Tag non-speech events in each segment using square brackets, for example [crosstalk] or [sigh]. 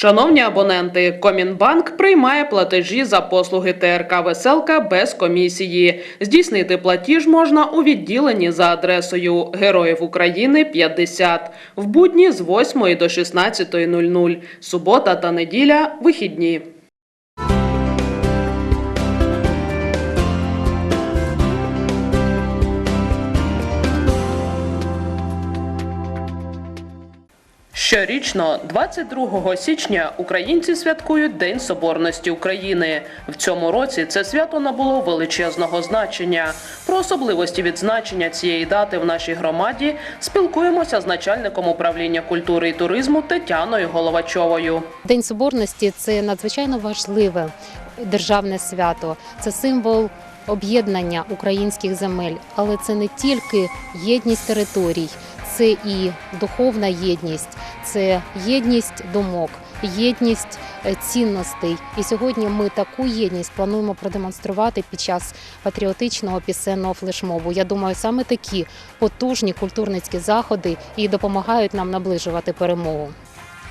Шановні абоненти, Комінбанк приймає платежі за послуги ТРК Веселка без комісії. Здійснити платіж можна у відділенні за адресою Героїв України 50 в будні з 8 до 16.00, субота та неділя вихідні. Щорічно, 22 січня, українці святкують День Соборності України. В цьому році це свято набуло величезного значення. Про особливості відзначення цієї дати в нашій громаді спілкуємося з начальником управління культури і туризму Тетяною Головачовою. День Соборності це надзвичайно важливе державне свято. Це символ об'єднання українських земель, але це не тільки єдність територій, це і духовна єдність, це єдність думок, єдність е, цінностей. І сьогодні ми таку єдність плануємо продемонструвати під час патріотичного пісенного флешмобу. Я думаю, саме такі потужні культурницькі заходи і допомагають нам наближувати перемогу.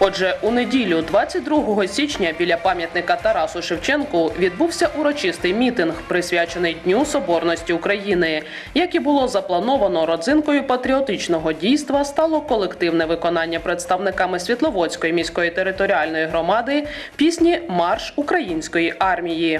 Отже, у неділю, 22 січня, біля пам'ятника Тарасу Шевченку відбувся урочистий мітинг, присвячений Дню Соборності України. Як і було заплановано, родзинкою патріотичного дійства стало колективне виконання представниками Світловодської міської територіальної громади пісні Марш української армії.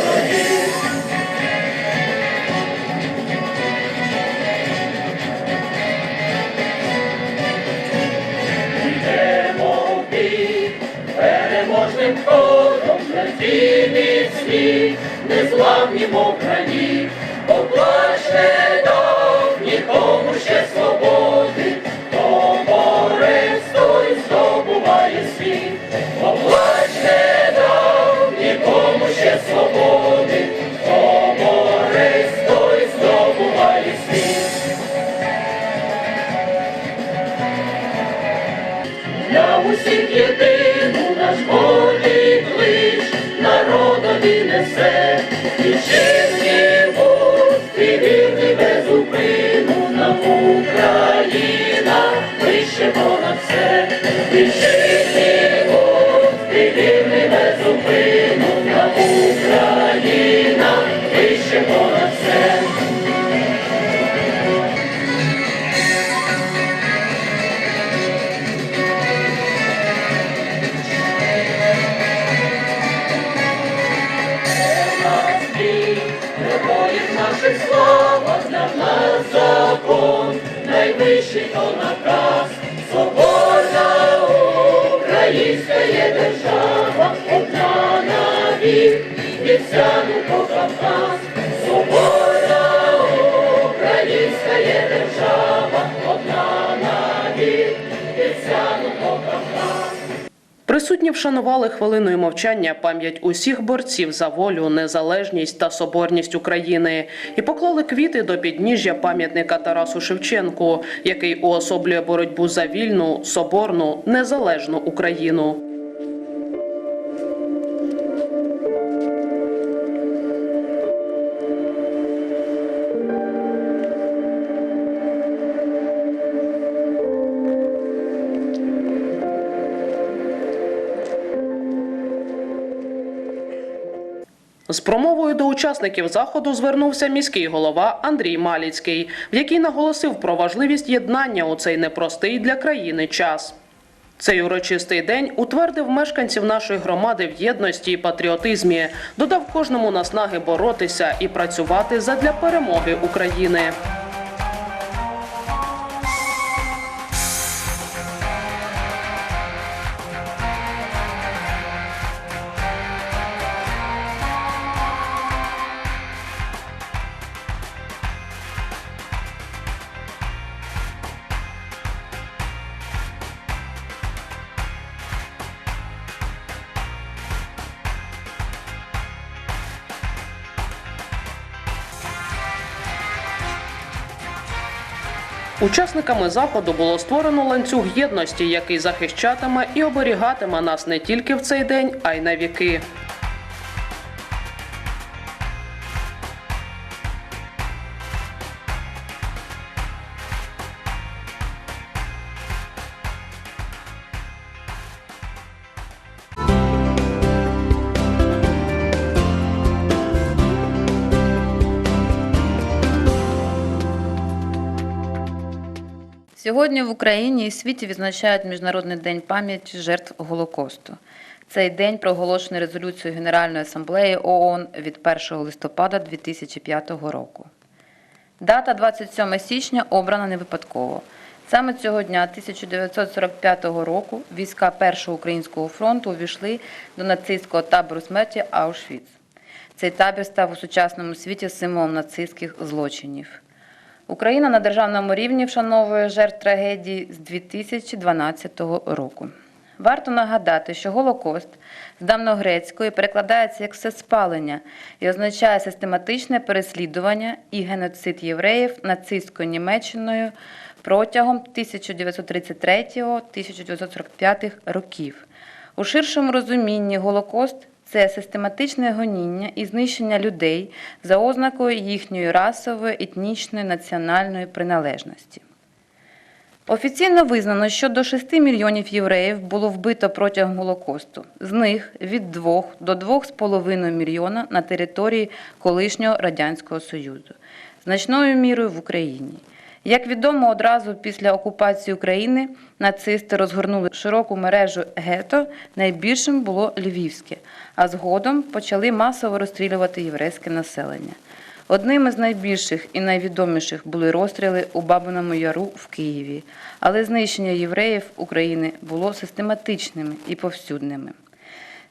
міцні, незламні мов грані, поплаче дав вітчизні Бог, ти вірний без упину Присутні вшанували хвилиною мовчання пам'ять усіх борців за волю, незалежність та соборність України і поклали квіти до підніжжя пам'ятника Тарасу Шевченку, який уособлює боротьбу за вільну, соборну, незалежну Україну. З промовою до учасників заходу звернувся міський голова Андрій Маліцький, в який наголосив про важливість єднання у цей непростий для країни час. Цей урочистий день утвердив мешканців нашої громади в єдності і патріотизмі, додав кожному наснаги боротися і працювати задля перемоги України. Учасниками заходу було створено ланцюг єдності, який захищатиме і оберігатиме нас не тільки в цей день, а й на віки. Сьогодні в Україні і світі відзначають Міжнародний день пам'яті жертв Голокосту. Цей день проголошений резолюцією Генеральної асамблеї ООН від 1 листопада 2005 року. Дата 27 січня обрана не випадково. Саме цього дня 1945 року війська Першого українського фронту увійшли до нацистського табору смерті Аушвіц. Цей табір став у сучасному світі символом нацистських злочинів. Україна на державному рівні вшановує жертв трагедії з 2012 року. Варто нагадати, що Голокост з давньогрецької перекладається як всеспалення і означає систематичне переслідування і геноцид євреїв нацистською Німеччиною протягом 1933-1945 років. У ширшому розумінні Голокост це систематичне гоніння і знищення людей за ознакою їхньої расової, етнічної, національної приналежності. Офіційно визнано, що до 6 мільйонів євреїв було вбито протягом Голокосту, з них від 2 до 2,5 мільйона на території колишнього Радянського Союзу, значною мірою в Україні. Як відомо, одразу після окупації України нацисти розгорнули широку мережу гето, найбільшим було Львівське, а згодом почали масово розстрілювати єврейське населення. Одним із найбільших і найвідоміших були розстріли у Бабиному Яру в Києві, але знищення євреїв України було систематичними і повсюдними.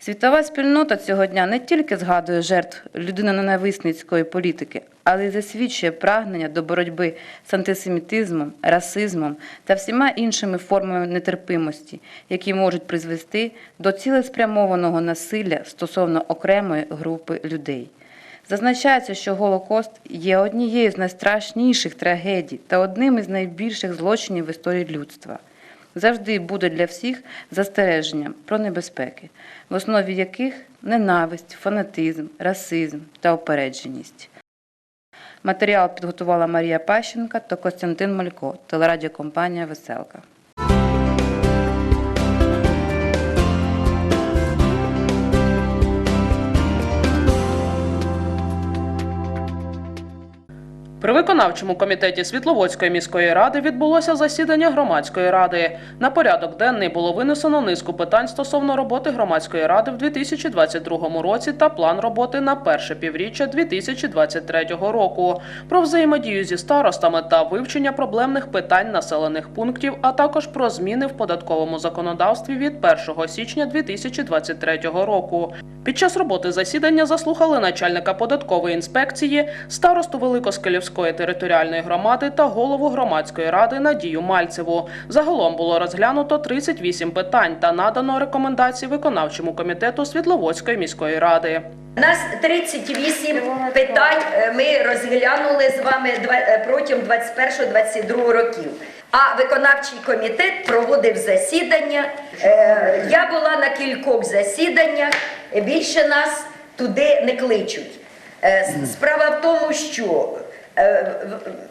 Світова спільнота цього дня не тільки згадує жертв людиноненависницької політики, але й засвідчує прагнення до боротьби з антисемітизмом, расизмом та всіма іншими формами нетерпимості, які можуть призвести до цілеспрямованого насилля стосовно окремої групи людей. Зазначається, що Голокост є однією з найстрашніших трагедій та одним із найбільших злочинів в історії людства. Завжди буде для всіх застереженням про небезпеки, в основі яких ненависть, фанатизм, расизм та опередженість. Матеріал підготувала Марія Пащенка та Костянтин Малько, телерадіокомпанія Веселка. При виконавчому комітеті Світловодської міської ради відбулося засідання громадської ради. На порядок денний було винесено низку питань стосовно роботи громадської ради в 2022 році та план роботи на перше півріччя 2023 року, про взаємодію зі старостами та вивчення проблемних питань населених пунктів, а також про зміни в податковому законодавстві від 1 січня 2023 року. Під час роботи засідання заслухали начальника податкової інспекції, старосту Великоскелівської територіальної громади та голову громадської ради Надію Мальцеву. Загалом було розглянуто 38 питань та надано рекомендації виконавчому комітету Світловодської міської ради. У нас 38 питань е, ми розглянули з вами е, протягом 21-22 років. А виконавчий комітет проводив засідання. Е, Я була на кількох засіданнях. Більше нас туди не кличуть. Справа в тому, що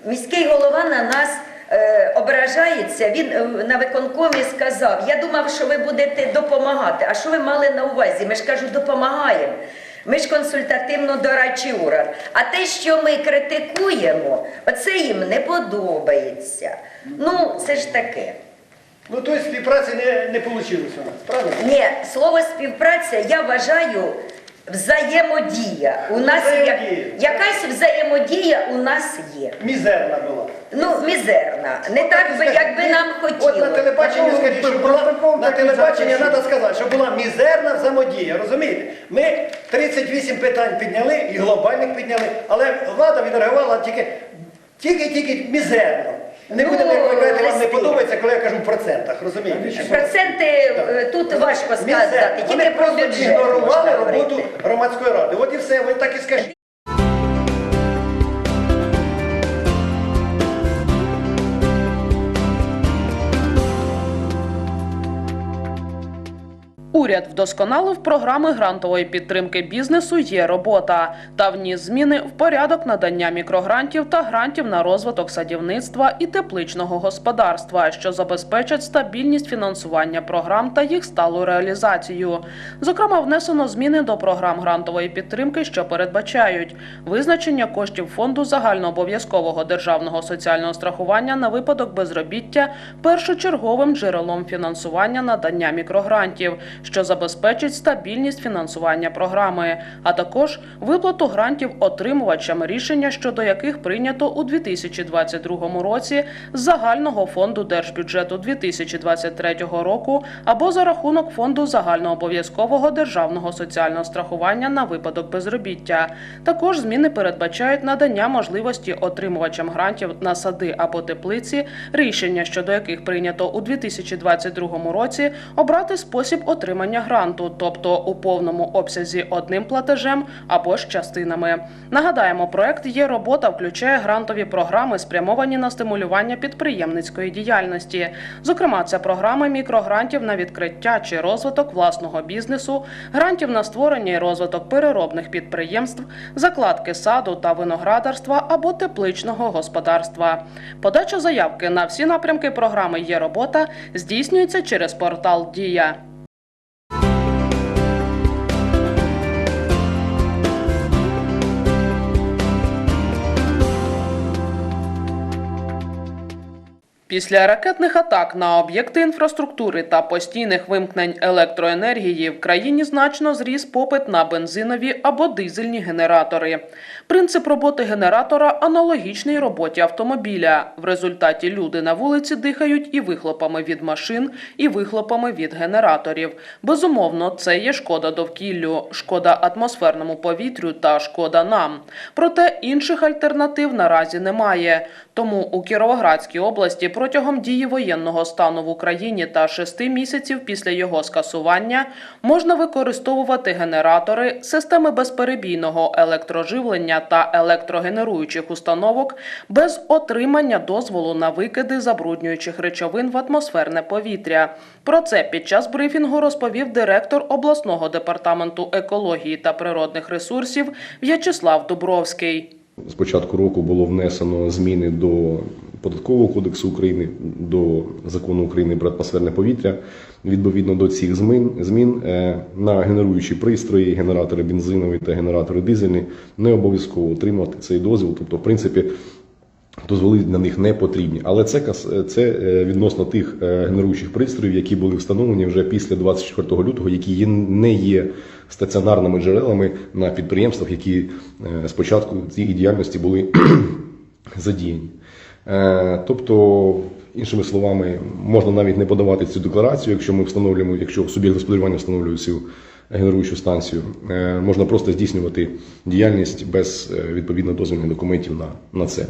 міський голова на нас е, ображається. Він е, на виконкомі сказав: Я думав, що ви будете допомагати. А що ви мали на увазі? Ми ж кажу, допомагаємо. Ми ж консультативно-дорадчий орган. А те, що ми критикуємо, оце їм не подобається. Ну, це ж таке. Ну, то есть співпраці не, не вийшло у нас, правильно? Ні, слово співпраця я вважаю взаємодія. У нас є, Взаємодія. якась взаємодія у нас є. Мізерна була. Ну, мізерна. Не так би, як би нам От на хотілося. телебаченні скажіть, що була, на телебаченні треба сказати, що була мізерна взаємодія, розумієте? Ми 38 питань підняли і глобальних підняли, але влада відреагувала тільки, тільки, тільки мізерно. Не Ну, будемо, як ви вам не листи. подобається, коли я кажу в процентах, розумієте? Проценти е, тут важко сказати, тільки Вони про просто бюджет. ігнорували можна роботу говорити. громадської ради. От і все, ви так і скажіть. Уряд вдосконалив програми грантової підтримки бізнесу Є робота та вніс зміни в порядок надання мікрогрантів та грантів на розвиток садівництва і тепличного господарства, що забезпечать стабільність фінансування програм та їх сталу реалізацію. Зокрема, внесено зміни до програм грантової підтримки, що передбачають визначення коштів фонду загальнообов'язкового державного соціального страхування на випадок безробіття першочерговим джерелом фінансування надання мікрогрантів, що забезпечить стабільність фінансування програми, а також виплату грантів отримувачам, рішення щодо яких прийнято у 2022 році з загального фонду держбюджету 2023 року або за рахунок фонду загальнообов'язкового державного соціального страхування на випадок безробіття. Також зміни передбачають надання можливості отримувачам грантів на сади або теплиці, рішення щодо яких прийнято у 2022 році, обрати спосіб отримання гранту, тобто у повному обсязі одним платежем або ж частинами. Нагадаємо, проект є робота включає грантові програми, спрямовані на стимулювання підприємницької діяльності. Зокрема, це програми мікрогрантів на відкриття чи розвиток власного бізнесу, грантів на створення і розвиток переробних підприємств, закладки саду та виноградарства або тепличного господарства. Подача заявки на всі напрямки програми є робота здійснюється через портал Дія. Після ракетних атак на об'єкти інфраструктури та постійних вимкнень електроенергії в країні значно зріс попит на бензинові або дизельні генератори. Принцип роботи генератора аналогічний роботі автомобіля. В результаті люди на вулиці дихають і вихлопами від машин, і вихлопами від генераторів. Безумовно, це є шкода довкіллю, шкода атмосферному повітрю та шкода нам. Проте інших альтернатив наразі немає. Тому у Кіровоградській області протягом дії воєнного стану в Україні та шести місяців після його скасування можна використовувати генератори, системи безперебійного електроживлення та електрогенеруючих установок без отримання дозволу на викиди забруднюючих речовин в атмосферне повітря. Про це під час брифінгу розповів директор обласного департаменту екології та природних ресурсів В'ячеслав Дубровський. З початку року було внесено зміни до податкового кодексу України, до закону України про атмосферне повітря. Відповідно до цих змін, змін е, на генеруючі пристрої, генератори бензинові та генератори дизельні не обов'язково отримувати цей дозвіл. Тобто, в принципі, дозволи на них не потрібні. Але це це е, відносно тих е, генеруючих пристроїв, які були встановлені вже після 24 лютого, які не є стаціонарними джерелами на підприємствах, які е, спочатку цієї діяльності були [clears throat] задіяні. Тобто, іншими словами, можна навіть не подавати цю декларацію, якщо ми встановлюємо, якщо суб'єкт господарювання встановлює цю генеруючу станцію, можна просто здійснювати діяльність без відповідно дозвільних документів на, на це.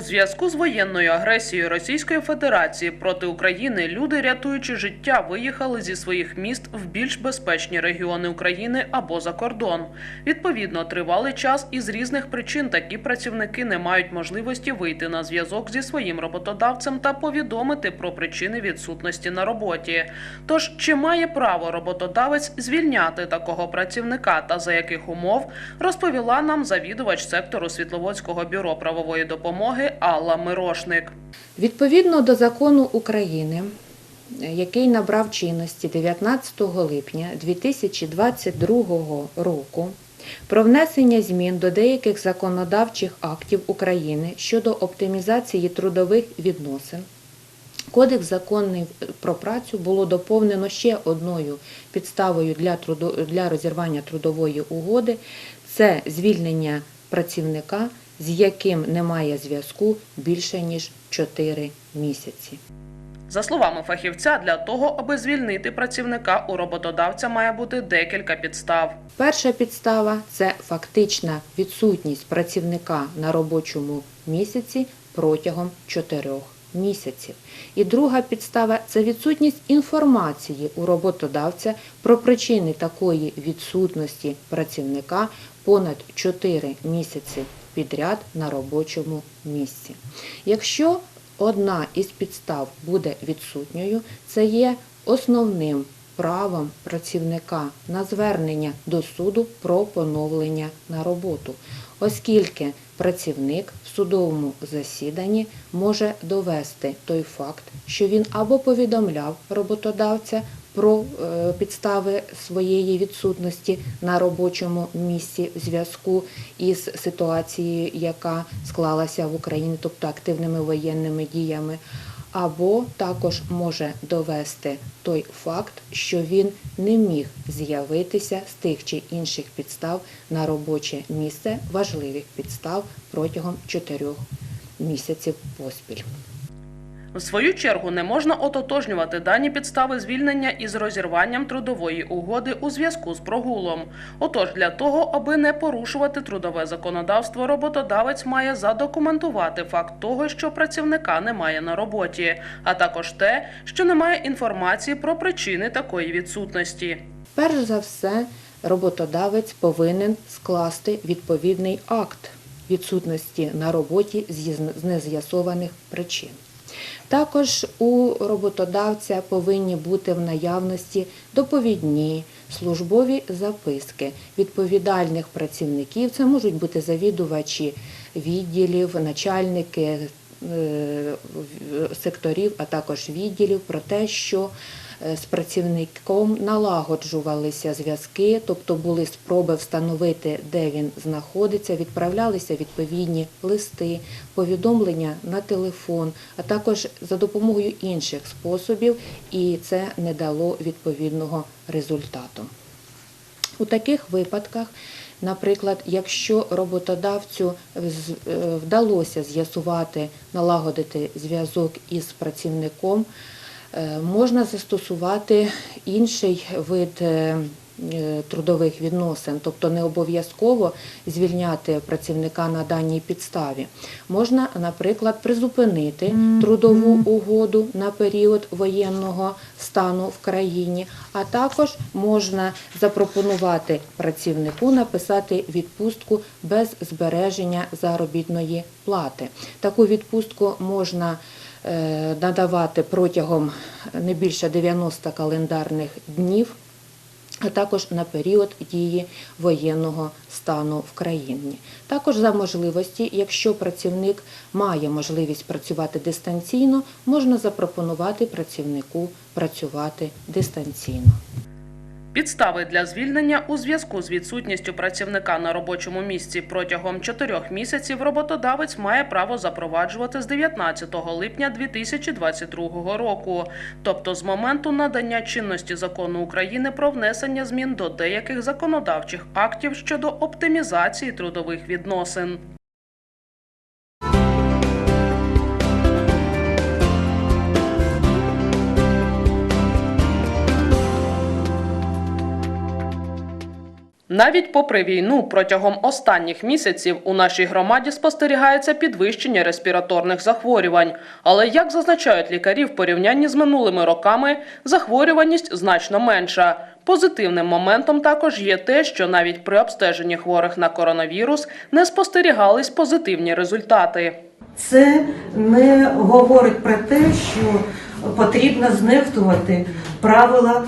У зв'язку з воєнною агресією Російської Федерації проти України люди, рятуючи життя, виїхали зі своїх міст в більш безпечні регіони України або за кордон. Відповідно, тривалий час із різних причин такі працівники не мають можливості вийти на зв'язок зі своїм роботодавцем та повідомити про причини відсутності на роботі. Тож, чи має право роботодавець звільняти такого працівника та за яких умов, розповіла нам завідувач сектору Світловодського бюро правової допомоги Алла Мирошник. Відповідно до закону України, який набрав чинності 19 липня 2022 року, про внесення змін до деяких законодавчих актів України щодо оптимізації трудових відносин. Кодекс законний про працю було доповнено ще одною підставою для, трудо- для розірвання трудової угоди це звільнення працівника, з яким немає зв'язку більше ніж 4 місяці. За словами фахівця, для того, аби звільнити працівника, у роботодавця має бути декілька підстав. Перша підстава це фактична відсутність працівника на робочому місяці протягом 4 місяців. І друга підстава це відсутність інформації у роботодавця про причини такої відсутності працівника понад 4 місяці підряд на робочому місці. Якщо одна із підстав буде відсутньою, це є основним правом працівника на звернення до суду про поновлення на роботу, оскільки працівник в судовому засіданні може довести той факт, що він або повідомляв роботодавця про е, підстави своєї відсутності на робочому місці в зв'язку із ситуацією, яка склалася в Україні, тобто активними воєнними діями, або також може довести той факт, що він не міг з'явитися з тих чи інших підстав на робоче місце важливих підстав протягом чотирьох місяців поспіль. В свою чергу не можна ототожнювати дані підстави звільнення із розірванням трудової угоди у зв'язку з прогулом. Отож, для того, аби не порушувати трудове законодавство, роботодавець має задокументувати факт того, що працівника немає на роботі, а також те, що немає інформації про причини такої відсутності. Перш за все, роботодавець повинен скласти відповідний акт відсутності на роботі з нез'ясованих причин. Також у роботодавця повинні бути в наявності доповідні службові записки відповідальних працівників. Це можуть бути завідувачі відділів, начальники е, секторів, а також відділів про те, що з працівником налагоджувалися зв'язки, тобто були спроби встановити, де він знаходиться, відправлялися відповідні листи, повідомлення на телефон, а також за допомогою інших способів, і це не дало відповідного результату. У таких випадках, наприклад, якщо роботодавцю е, вдалося з'ясувати, налагодити зв'язок із працівником, е, можна застосувати інший вид е, е, трудових відносин, тобто не обов'язково звільняти працівника на даній підставі. Можна, наприклад, призупинити трудову угоду на період воєнного стану в країні, а також можна запропонувати працівнику написати відпустку без збереження заробітної плати. Таку відпустку можна е, надавати протягом не більше 90 календарних днів а також на період дії воєнного стану в країні. Також за можливості, якщо працівник має можливість працювати дистанційно, можна запропонувати працівнику працювати дистанційно. Підстави для звільнення у зв'язку з відсутністю працівника на робочому місці протягом чотирьох місяців роботодавець має право запроваджувати з 19 липня 2022 року, тобто з моменту надання чинності закону України про внесення змін до деяких законодавчих актів щодо оптимізації трудових відносин. Навіть попри війну протягом останніх місяців у нашій громаді спостерігається підвищення респіраторних захворювань. Але як зазначають лікарі, в порівнянні з минулими роками захворюваність значно менша. Позитивним моментом також є те, що навіть при обстеженні хворих на коронавірус не спостерігались позитивні результати. Це не говорить про те, що потрібно знехтувати правила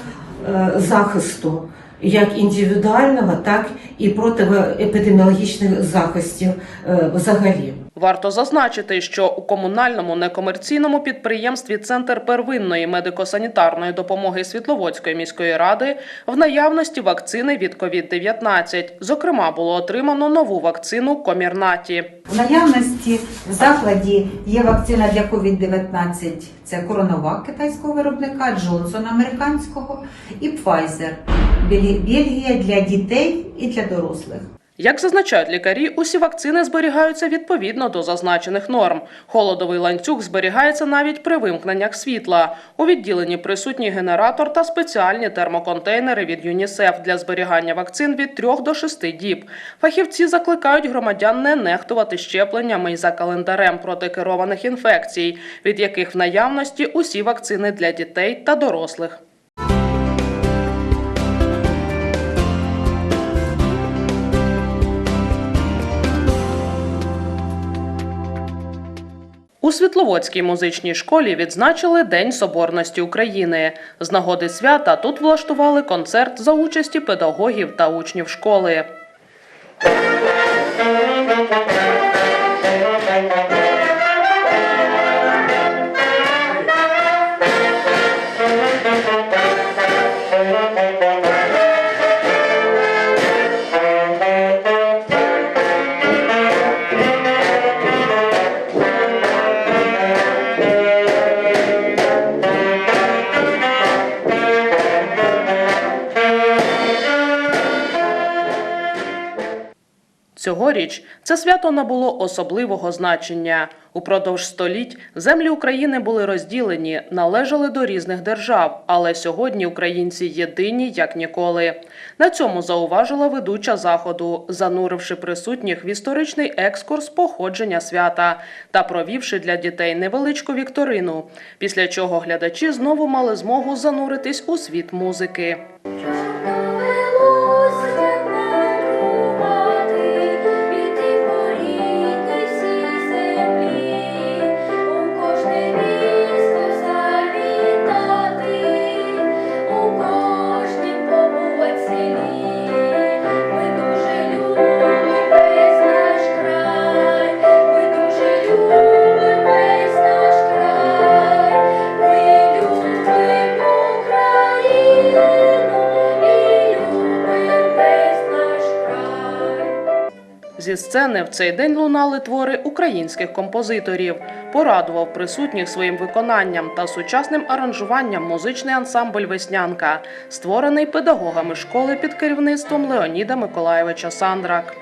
е, захисту як індивідуального, так і протиепідеміологічних захистів е, взагалі. Варто зазначити, що у комунальному некомерційному підприємстві Центр первинної медико-санітарної допомоги Світловодської міської ради в наявності вакцини від COVID-19. Зокрема, було отримано нову вакцину Комірнаті. В наявності в закладі є вакцина для COVID-19, це Коронавак китайського виробника, Джонсон американського і Pfizer Бельгія для дітей і для дорослих. Як зазначають лікарі, усі вакцини зберігаються відповідно до зазначених норм. Холодовий ланцюг зберігається навіть при вимкненнях світла. У відділенні присутній генератор та спеціальні термоконтейнери від ЮНІСЕФ для зберігання вакцин від 3 до 6 діб. Фахівці закликають громадян не нехтувати щепленнями й за календарем проти керованих інфекцій, від яких в наявності усі вакцини для дітей та дорослих. У Світловодській музичній школі відзначили День Соборності України. З нагоди свята тут влаштували концерт за участі педагогів та учнів школи. Цьогоріч це свято набуло особливого значення. Упродовж століть землі України були розділені, належали до різних держав, але сьогодні українці єдині як ніколи. На цьому зауважила ведуча заходу, зануривши присутніх в історичний екскурс походження свята та провівши для дітей невеличку вікторину. Після чого глядачі знову мали змогу зануритись у світ музики. Зі сцени в цей день лунали твори українських композиторів. Порадував присутніх своїм виконанням та сучасним аранжуванням музичний ансамбль Веснянка, створений педагогами школи під керівництвом Леоніда Миколаєвича Сандрак.